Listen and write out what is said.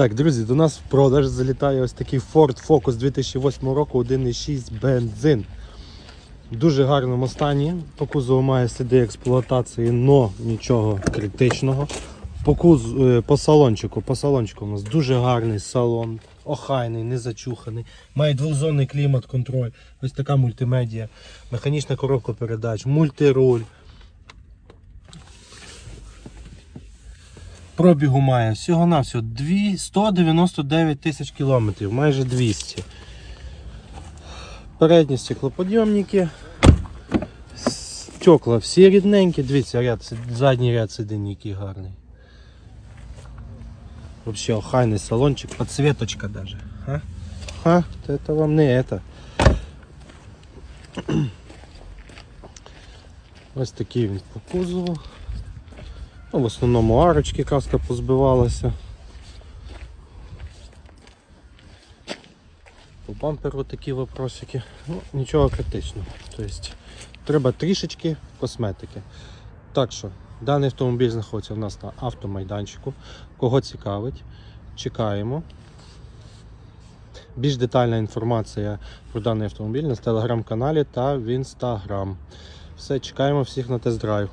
Так, друзі, до нас в продаж залітає ось такий Ford Focus 2008 року 1.6 бензин. В дуже гарному стані. По кузову має сліди експлуатації, но нічого критичного. По, куз... е, по салончику, по салончику у нас дуже гарний салон, охайний, не зачуханий. Має двохзонний клімат-контроль, ось така мультимедія, механічна коробка передач, мультируль. Пробігу має всього-навсього 2 199 тисяч кілометрів, майже 200. Передні стеклоподйомники. Стекла всі рідненькі, дивіться, ряд, задній ряд сидінь який гарний. Вообще охайний салончик, подсветочка даже. А? А, это вам не это. Ось такий він по кузову. Ну, в основному арочки каска позбивалася. По бамперу такі вопросики. Ну, нічого критичного. Тобто, треба трішечки косметики. Так що, даний автомобіль знаходиться у нас на автомайданчику. Кого цікавить, чекаємо. Більш детальна інформація про даний автомобіль на телеграм-каналі та в інстаграм. Все, чекаємо всіх на тест-драйв.